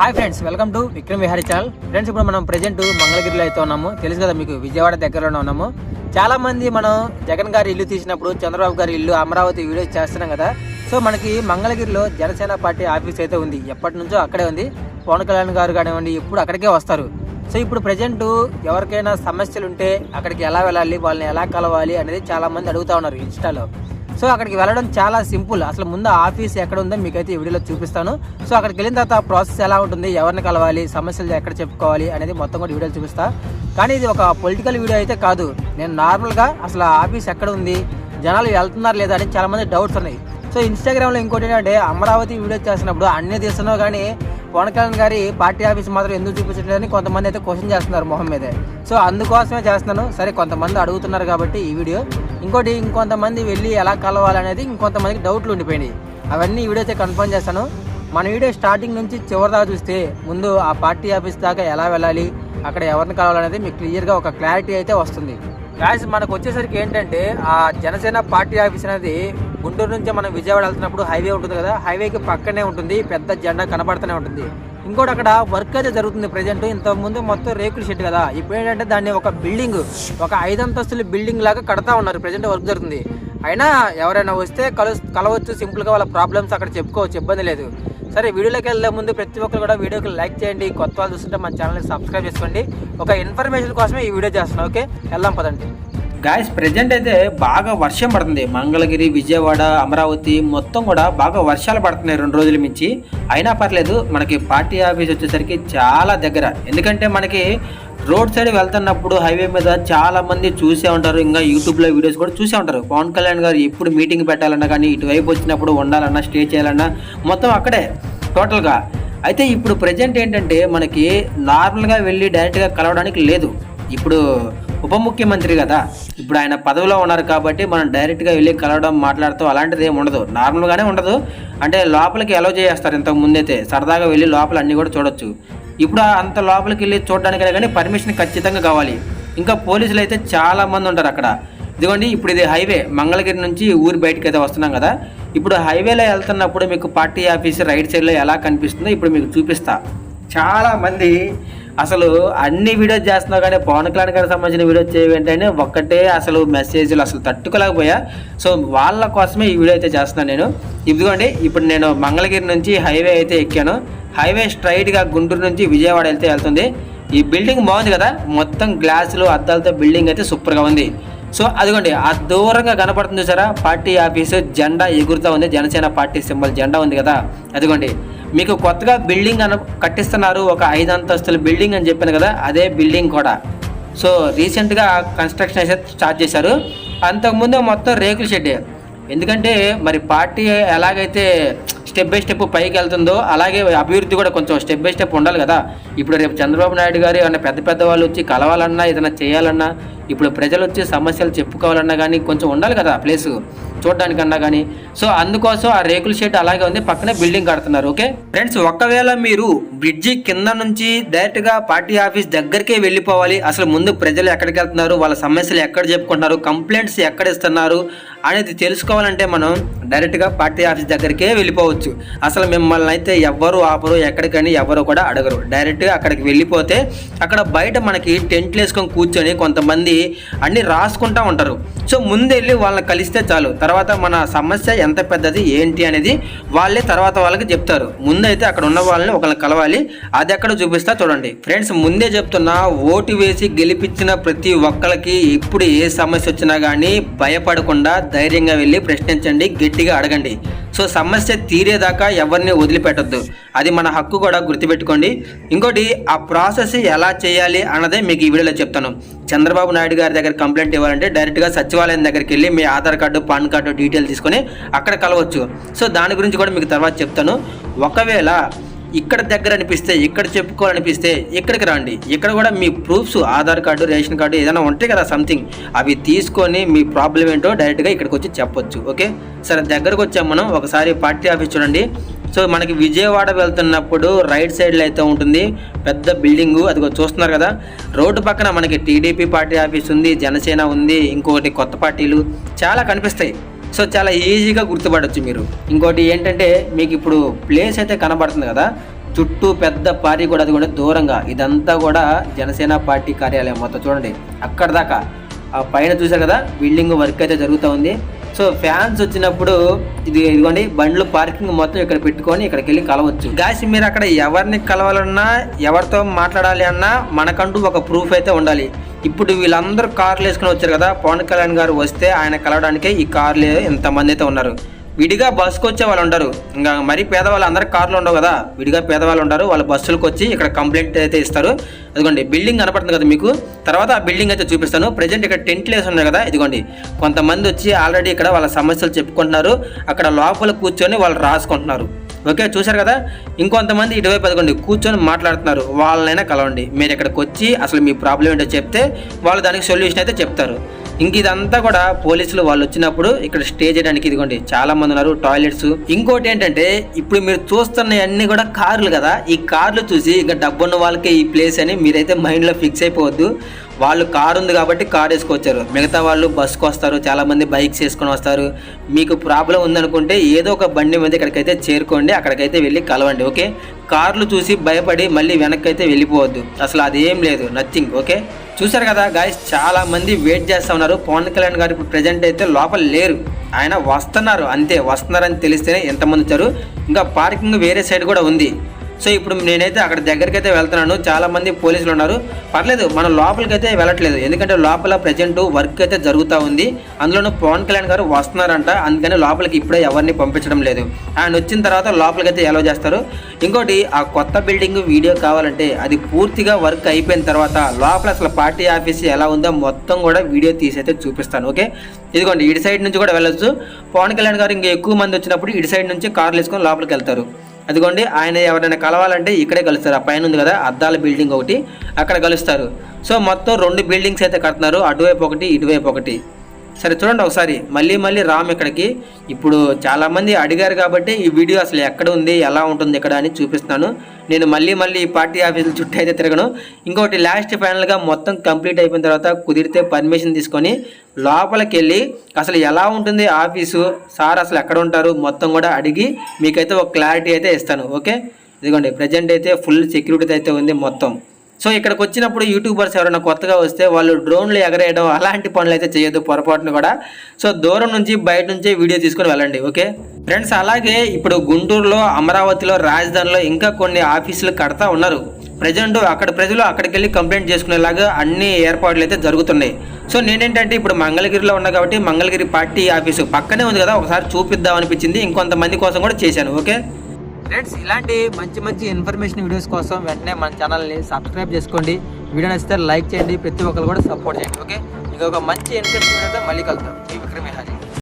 Hi friends welcome to Vikram Vihari channel. Friends ఇప్పుడు మనం present మంగళగిరిలో అయితే ఉన్నాము. తెలుసు కదా మీకు విజయవాడ దగ్గరలోనే ఉన్నాము. చాలా మంది మనం జగన్ గారి ఇల్లు తీసినప్పుడు చంద్రబాబు గారి ఇల్లు అమరావతి వీడియోస్ చేస్తున్నాం కదా. సో మనకి మంగళగిరిలో జనసేన పార్టీ ఆఫీస్ అయితే ఉంది. ఎప్పటి నుంచో అక్కడే ఉంది. పవన్ కళ్యాణ్ గారు కానివ్వండి ఇప్పుడు అక్కడికే వస్తారు. సో ఇప్పుడు ప్రజెంట్ ఎవరికైనా సమస్యలు ఉంటే అక్కడికి ఎలా వెళ్ళాలి వాళ్ళని ఎలా కలవాలి అనేది చాలామంది అడుగుతూ అడుగుతా ఉన్నారు ఇన్స్టాలో. సో అక్కడికి వెళ్ళడం చాలా సింపుల్. అసలు ముందు ఆఫీస్ ఎక్కడ ఉందో మీకైతే ఈ వీడియోలో చూపిస్తాను. సో అక్కడికి వెళ్ళిన తర్వాత ప్రాసెస్ ఎలా ఉంటుంది ఎవరిని కలవాలి సమస్యలు ఎక్కడ చెప్పుకోవాలి అనేది మొత్తం కూడా వీడియోలు చూపిస్తా. కానీ ఇది ఒక పొలిటికల్ వీడియో అయితే కాదు. నేను నార్మల్గా అసలు ఆఫీస్ ఎక్కడ ఉంది జనాలు వెళ్తున్నారు లేదా అని చాలామంది డౌట్స్ ఉన్నాయి. సో ఇన్స్టాగ్రామ్లో ఇంకోటి ఏంటంటే అమరావతి వీడియో చేసినప్పుడు అన్నీ తీస్తున్నావు కానీ పవన్ కళ్యాణ్ గారి పార్టీ ఆఫీస్ మాత్రం ఎందుకు చూపించట్లేదని కొంతమంది అయితే క్వశ్చన్ చేస్తున్నారు మొహం మీదే. సో అందుకోసమే చేస్తున్నాను. సరే కొంతమంది అడుగుతున్నారు కాబట్టి ఈ వీడియో. ఇంకోటి ఇంకొంతమంది వెళ్ళి ఎలా కలవాలనేది ఇంకొంతమందికి డౌట్లు ఉండిపోయినాయి. అవన్నీ వీడియో అయితే కన్ఫర్మ్ చేస్తాను. మన వీడియో స్టార్టింగ్ నుంచి చివరి దాకా చూస్తే ముందు ఆ పార్టీ ఆఫీస్ దాకా ఎలా వెళ్ళాలి అక్కడ ఎవరిని కలవాలనేది మీకు క్లియర్గా ఒక క్లారిటీ అయితే వస్తుంది. గాయస్ మనకు వచ్చేసరికి ఏంటంటే ఆ జనసేన పార్టీ ఆఫీస్ అనేది గుంటూరు నుంచి మనం విజయవాడ వెళ్తున్నప్పుడు హైవే ఉంటుంది కదా హైవేకి పక్కనే ఉంటుంది పెద్ద జెండా కనబడుతూనే ఉంటుంది. ఇంకోటి అక్కడ వర్క్ అయితే జరుగుతుంది ప్రజెంట్. ఇంతకు ముందు మొత్తం రేకుల షెడ్ కదా ఇప్పుడు ఏంటంటే దాన్ని ఒక బిల్డింగ్ ఒక ఐదు అంతస్తుల బిల్డింగ్ లాగా కడతా ఉన్నారు ప్రజెంట్ వర్క్ జరుగుతుంది. అయినా ఎవరైనా వస్తే కలు కలవచ్చు సింపుల్గా వాళ్ళ ప్రాబ్లమ్స్ అక్కడ చెప్పుకోవచ్చు ఇబ్బంది లేదు. సరే వీడియోలోకి వెళ్ళే ముందు ప్రతి ఒక్కరు కూడా వీడియోకి లైక్ చేయండి కొత్త వాళ్ళు చూస్తుంటే మన ఛానల్ని సబ్స్క్రైబ్ చేసుకోండి. ఒక ఇన్ఫర్మేషన్ కోసమే ఈ వీడియో చేస్తున్నాను ఓకే? వెళ్దాం పదండి. గాయస్ ప్రెజెంట్ అయితే బాగా వర్షం పడుతుంది. మంగళగిరి విజయవాడ అమరావతి మొత్తం కూడా బాగా వర్షాలు పడుతున్నాయి రెండు రోజుల మించి. అయినా పర్లేదు మనకి పార్టీ ఆఫీస్ వచ్చేసరికి చాలా దగ్గర. ఎందుకంటే మనకి రోడ్ సైడ్ వెళ్తున్నప్పుడు హైవే మీద చాలా మంది చూసే ఉంటారు. ఇంకా యూట్యూబ్లో వీడియోస్ కూడా చూసే ఉంటారు. పవన్ కళ్యాణ్ గారు ఎప్పుడు మీటింగ్ పెట్టాలన్నా కానీ ఇటువైపు వచ్చినప్పుడు ఉండాలన్నా స్టే చేయాలన్నా మొత్తం అక్కడే టోటల్గా అయితే ఇప్పుడు ప్రజెంట్ ఏంటంటే మనకి నార్మల్గా వెళ్ళి డైరెక్ట్గా కలవడానికి లేదు. ఇప్పుడు ఉప ముఖ్యమంత్రి కదా. ఇప్పుడు ఆయన పదవిలో ఉన్నారు కాబట్టి మనం డైరెక్ట్గా వెళ్ళి కలవడం మాట్లాడతాం అలాంటిది ఏమి ఉండదు. నార్మల్గానే ఉండదు. అంటే లోపలికి అలో చేస్తారు ఇంతకు ముందైతే. సరదాగా వెళ్ళి లోపల అన్నీ కూడా చూడొచ్చు. ఇప్పుడు అంత లోపలికి వెళ్ళి చూడడానికైనా కానీ పర్మిషన్ ఖచ్చితంగా కావాలి. ఇంకా పోలీసులు అయితే చాలామంది ఉంటారు అక్కడ. ఇదిగోండి ఇప్పుడు ఇది హైవే మంగళగిరి నుంచి ఊరి బయటకు అయితే వస్తున్నాం కదా. ఇప్పుడు హైవేలో వెళ్తున్నప్పుడు మీకు పార్టీ ఆఫీస్ రైట్ సైడ్లో ఎలా కనిపిస్తుందో ఇప్పుడు మీకు చూపిస్తా. చాలామంది అసలు అన్ని వీడియోస్ చేస్తున్నావు కానీ పవన్ కళ్యాణ్ గారికి సంబంధించిన వీడియోస్ ఏంటంటే ఒక్కటే అసలు మెసేజ్లు అసలు తట్టుకోలేకపోయా. సో వాళ్ళ కోసమే ఈ వీడియో అయితే చేస్తున్నాను నేను. ఇదిగోండి ఇప్పుడు నేను మంగళగిరి నుంచి హైవే అయితే ఎక్కాను. హైవే స్ట్రైట్గా గుంటూరు నుంచి విజయవాడ వెళ్తే వెళ్తుంది. ఈ బిల్డింగ్ బాగుంది కదా మొత్తం గ్లాసులు అద్దాలతో బిల్డింగ్ అయితే సూపర్గా ఉంది. సో అదిగోండి ఆ దూరంగా కనపడుతుంది చూసారా? పార్టీ ఆఫీసు జెండా ఎగురుతూ ఉంది. జనసేన పార్టీ సింబల్ జెండా ఉంది కదా? అదిగోండి మీకు కొత్తగా బిల్డింగ్ అన కట్టిస్తున్నారు. ఒక ఐదు అంతస్తుల బిల్డింగ్ అని చెప్పాను కదా అదే బిల్డింగ్ కూడా. సో రీసెంట్గా కన్స్ట్రక్షన్ అయితే స్టార్ట్ చేశారు. అంతకుముందు మొత్తం రేకుల షెడ్డే. ఎందుకంటే మరి పార్టీ ఎలాగైతే స్టెప్ బై స్టెప్ పైకి వెళ్తుందో అలాగే అభివృద్ధి కూడా కొంచెం స్టెప్ బై స్టెప్ ఉండాలి కదా. ఇప్పుడు రేపు చంద్రబాబు నాయుడు గారు ఏమైనా పెద్ద పెద్ద వాళ్ళు వచ్చి కలవాలన్నా ఏదైనా చేయాలన్నా ఇప్పుడు ప్రజలు వచ్చి సమస్యలు చెప్పుకోవాలన్నా కానీ కొంచెం ఉండాలి కదా ప్లేసు. చూడడానికన్నా కానీ సో అందుకోసం ఆ రేకుల షెడ్ అలాగే ఉంది. పక్కనే బిల్డింగ్ కడుతున్నారు ఓకే? ఫ్రెండ్స్ ఒకవేళ మీరు బ్రిడ్జి కింద నుంచి డైరెక్ట్గా పార్టీ ఆఫీస్ దగ్గరికే వెళ్ళిపోవాలి. అసలు ముందు ప్రజలు ఎక్కడికి వెళ్తున్నారు? వాళ్ళ సమస్యలు ఎక్కడ చెప్పుకుంటున్నారు? కంప్లైంట్స్ ఎక్కడ ఇస్తున్నారు? అనేది తెలుసుకోవాలంటే మనం డైరెక్ట్గా పార్టీ ఆఫీస్ దగ్గరికే వెళ్ళిపోవచ్చు. అసలు మిమ్మల్ని అయితే ఎవ్వరు ఆపరు ఎక్కడికని ఎవరు కూడా అడగరు. డైరెక్ట్గా అక్కడికి వెళ్ళిపోతే అక్కడ బయట మనకి టెంట్లు వేసుకొని కూర్చొని కొంతమంది అన్ని రాసుకుంటూ ఉంటారు. సో ముందు వెళ్ళి వాళ్ళని కలిస్తే చాలు. తర్వాత మన సమస్య ఎంత పెద్దది ఏంటి అనేది వాళ్ళే తర్వాత వాళ్ళకి చెప్తారు. ముందైతే అక్కడ ఉన్న వాళ్ళని ఒకరిని కలవాలి. అది ఎక్కడ చూపిస్తా చూడండి. ఫ్రెండ్స్ ముందే చెప్తున్నా ఓటు వేసి గెలిపించిన ప్రతి ఒక్కరికి ఇప్పుడు ఏ సమస్య వచ్చినా కానీ భయపడకుండా ధైర్యంగా వెళ్ళి ప్రశ్నించండి గట్టిగా అడగండి. సో సమస్య తీరేదాకా ఎవరిని వదిలిపెట్టొద్దు. అది మన హక్కు కూడా గుర్తుపెట్టుకోండి. ఇంకోటి ఆ ప్రాసెస్ ఎలా చేయాలి అన్నదే మీకు ఈ వీడియోలో చెప్తాను. చంద్రబాబు నాయుడు గారి దగ్గర కంప్లైంట్ ఇవ్వాలంటే డైరెక్ట్గా సచివాలయం దగ్గరికి వెళ్ళి మీ Aadhaar card PAN card detail తీసుకొని అక్కడ కలవచ్చు. సో దాని గురించి కూడా మీకు తర్వాత చెప్తాను. ఒకవేళ ఇక్కడ దగ్గర అనిపిస్తే ఇక్కడ చెప్పుకోవాలనిపిస్తే ఇక్కడికి రండి. ఇక్కడ కూడా మీ proofs Aadhaar card ration card ఏదైనా ఉంటాయి కదా సంథింగ్ అవి తీసుకొని మీ ప్రాబ్లం ఏంటో డైరెక్ట్గా ఇక్కడికి వచ్చి చెప్పొచ్చు ఓకే? సరే దగ్గరకు వచ్చాం మనం. ఒకసారి పార్టీ ఆఫీస్ చూడండి. సో మనకి విజయవాడ వెళ్తున్నప్పుడు రైట్ సైడ్లో అయితే ఉంటుంది. పెద్ద బిల్డింగు అది చూస్తున్నారు కదా. రోడ్డు పక్కన మనకి టీడీపీ పార్టీ ఆఫీస్ ఉంది జనసేన ఉంది ఇంకొకటి కొత్త పార్టీలు చాలా కనిపిస్తాయి. సో చాలా ఈజీగా గుర్తుపడవచ్చు మీరు. ఇంకోటి ఏంటంటే మీకు ఇప్పుడు ప్లేస్ అయితే కనబడుతుంది కదా చుట్టూ పెద్ద పార్టీ కూడా అది కూడా దూరంగా. ఇదంతా కూడా జనసేన పార్టీ కార్యాలయం మొత్తం చూడండి. అక్కడ దాకా. ఆ పైన చూసారు కదా బిల్డింగ్ వర్క్ అయితే జరుగుతూ ఉంది. సో ఫ్యాన్స్ వచ్చినప్పుడు ఇది ఇదిగోండి బండ్లు పార్కింగ్ మొత్తం ఇక్కడ పెట్టుకొని ఇక్కడికి వెళ్ళి కలవచ్చు. గాయస్ మీరు అక్కడ ఎవరిని కలవాలన్నా ఎవరితో మాట్లాడాలి అన్నా మనకంటూ ఒక ప్రూఫ్ అయితే ఉండాలి. ఇప్పుడు వీళ్ళందరూ కార్లు వేసుకుని వచ్చారు కదా పవన్ కళ్యాణ్ గారు వస్తే ఆయన కలవడానికి ఈ కార్లు ఎంతమంది అయితే ఉన్నారు. విడిగా బస్సుకు వచ్చే వాళ్ళు ఉండరు. ఇంకా మరీ పేదవాళ్ళు అందరూ కార్లు ఉండవు కదా. విడిగా పేదవాళ్ళు ఉంటారు వాళ్ళ బస్సులకు వచ్చి ఇక్కడ కంప్లైంట్ అయితే ఇస్తారు. అదిగోండి బిల్డింగ్ కనపడుతుంది కదా మీకు? తర్వాత ఆ బిల్డింగ్ అయితే చూపిస్తాను. ప్రజెంట్ ఇక్కడ టెంట్లు వేసి ఉన్నాయి కదా ఇదిగోండి. కొంతమంది వచ్చి ఆల్రెడీ ఇక్కడ వాళ్ళ సమస్యలు చెప్పుకుంటున్నారు. అక్కడ లోపల కూర్చొని వాళ్ళు రాసుకుంటున్నారు. ఓకే చూశారు కదా? ఇంకొంతమంది ఇటువైపు పదకొండు కూర్చొని మాట్లాడుతున్నారు. వాళ్ళనైనా కలవండి. మీరు ఇక్కడికి వచ్చి అసలు మీ ప్రాబ్లం ఏంటో చెప్తే వాళ్ళు దానికి సొల్యూషన్ అయితే చెప్తారు. ఇంక ఇదంతా కూడా పోలీసులు వాళ్ళు వచ్చినప్పుడు ఇక్కడ స్టే చేయడానికి ఇదిగోండి చాలా మంది ఉన్నారు టాయిలెట్స్. ఇంకోటి ఏంటంటే ఇప్పుడు మీరు చూస్తున్న అన్ని కూడా కార్లు కదా? ఈ కార్లు చూసి ఇంకా డబ్బున్న వాళ్ళకి ఈ ప్లేస్ అని మీరైతే మైండ్లో ఫిక్స్ అయిపోవద్దు. వాళ్ళు కారు ఉంది కాబట్టి కార్ వేసుకొచ్చారు. మిగతా వాళ్ళు బస్సుకు వస్తారు చాలామంది బైక్స్ వేసుకొని వస్తారు. మీకు ప్రాబ్లం ఉందనుకుంటే ఏదో ఒక బండి మీద ఇక్కడికైతే చేరుకోండి అక్కడికైతే వెళ్ళి కలవండి ఓకే? కార్లు చూసి భయపడి మళ్ళీ వెనక్కి అయితే వెళ్ళిపోవద్దు. అసలు అది ఏం లేదు నథింగ్ ఓకే? చూశారు కదా గాయస్ చాలా మంది వెయిట్ చేస్తా ఉన్నారు. పవన్ కళ్యాణ్ గారు ఇప్పుడు ప్రజెంట్ అయితే లోపల లేరు. ఆయన వస్తున్నారు అంతే వస్తున్నారని తెలిస్తేనే ఎంతమంది వచ్చారు. ఇంకా పార్కింగ్ వేరే సైడ్ కూడా ఉంది. సో ఇప్పుడు నేనైతే అక్కడ దగ్గరికి అయితే వెళ్తున్నాను. చాలా మంది పోలీసులు ఉన్నారు. పర్లేదు మనం లోపలికి అయితే వెళ్ళట్లేదు. ఎందుకంటే లోపల ప్రజెంట్ వర్క్ అయితే జరుగుతూ ఉంది. అందులోనూ పవన్ కళ్యాణ్ గారు వస్తున్నారంట. అందుకని లోపలికి ఇప్పుడే ఎవరిని పంపించడం లేదు. ఆయన వచ్చిన తర్వాత లోపలికి అయితే ఎలా చేస్తారు. ఇంకోటి ఆ కొత్త బిల్డింగ్ వీడియో కావాలంటే అది పూర్తిగా వర్క్ అయిపోయిన తర్వాత లోపల అసలు పార్టీ ఆఫీస్ ఎలా ఉందో మొత్తం కూడా వీడియో తీసి అయితే చూపిస్తాను. ఓకే? ఇదిగోండి ఇటు సైడ్ నుంచి కూడా వెళ్ళొచ్చు. పవన్ కళ్యాణ్ గారు ఇంకా ఎక్కువ మంది వచ్చినప్పుడు ఇటు సైడ్ నుంచి కార్లు వేసుకొని లోపలికి వెళ్తారు. అదిగోండి ఆయన ఎవరైనా కలవాలంటే ఇక్కడే కలుస్తారు. ఆ పైన ఉంది కదా అద్దాల బిల్డింగ్ ఒకటి అక్కడ కలుస్తారు. సో మొత్తం రెండు బిల్డింగ్స్ అయితే కడుతున్నారు. అటువైపు ఒకటి ఇటువైపు ఒకటి. సరే చూడండి ఒకసారి. మళ్ళీ మళ్ళీ రామ్ ఇక్కడికి. ఇప్పుడు చాలామంది అడిగారు కాబట్టి ఈ వీడియో అసలు ఎక్కడ ఉంది ఎలా ఉంటుంది ఇక్కడ అని చూపిస్తున్నాను. నేను మళ్ళీ మళ్ళీ ఈ పార్టీ ఆఫీసుల చుట్టూ అయితే తిరగను. ఇంకోటి లాస్ట్ ఫైనల్గా మొత్తం కంప్లీట్ అయిపోయిన తర్వాత కుదిరితే పర్మిషన్ తీసుకొని లోపలికి వెళ్ళి అసలు ఎలా ఉంటుంది ఆఫీసు సార్ అసలు ఎక్కడ ఉంటారు మొత్తం కూడా అడిగి మీకైతే ఒక క్లారిటీ అయితే ఇస్తాను. ఓకే? ఇదిగోండి ప్రజెంట్ అయితే ఫుల్ సెక్యూరిటీ అయితే ఉంది మొత్తం. సో ఇక్కడికి వచ్చినప్పుడు యూట్యూబర్స్ ఎవరైనా కొత్తగా వస్తే వాళ్ళు డ్రోన్లు ఎగరేయడం అలాంటి పనులు అయితే చేయొద్దు పొరపాటును కూడా. సో దూరం నుంచి బయట నుంచే వీడియో తీసుకొని వెళ్ళండి ఓకే? ఫ్రెండ్స్ అలాగే ఇప్పుడు గుంటూరులో అమరావతిలో రాజధానిలో ఇంకా కొన్ని ఆఫీసులు కడతా ఉన్నారు. ప్రజెంట్ అక్కడ ప్రజలు అక్కడికి వెళ్ళి కంప్లైంట్ చేసుకునేలాగా అన్ని ఏర్పాట్లు అయితే జరుగుతున్నాయి. సో నేనేంటంటే ఇప్పుడు మంగళగిరిలో ఉన్నా కాబట్టి మంగళగిరి పార్టీ ఆఫీసు పక్కనే ఉంది కదా ఒకసారి చూపిద్దాం అనిపించింది. ఇంకొంతమంది కోసం కూడా చేశాను ఓకే? ఫ్రెండ్స్ ఇలాంటి మంచి మంచి ఇన్ఫర్మేషన్ వీడియోస్ కోసం వెంటనే మన ఛానల్ని సబ్స్క్రైబ్ చేసుకోండి. వీడియో నచ్చితే లైక్ చేయండి. ప్రతి ఒక్కరు కూడా సపోర్ట్ చేయండి. ఓకే ఇంకొక మంచి ఇన్ఫర్మేషన్ వీడియోతో మళ్ళీ కలుద్దాం. ఈ విక్రమ్ విహారీ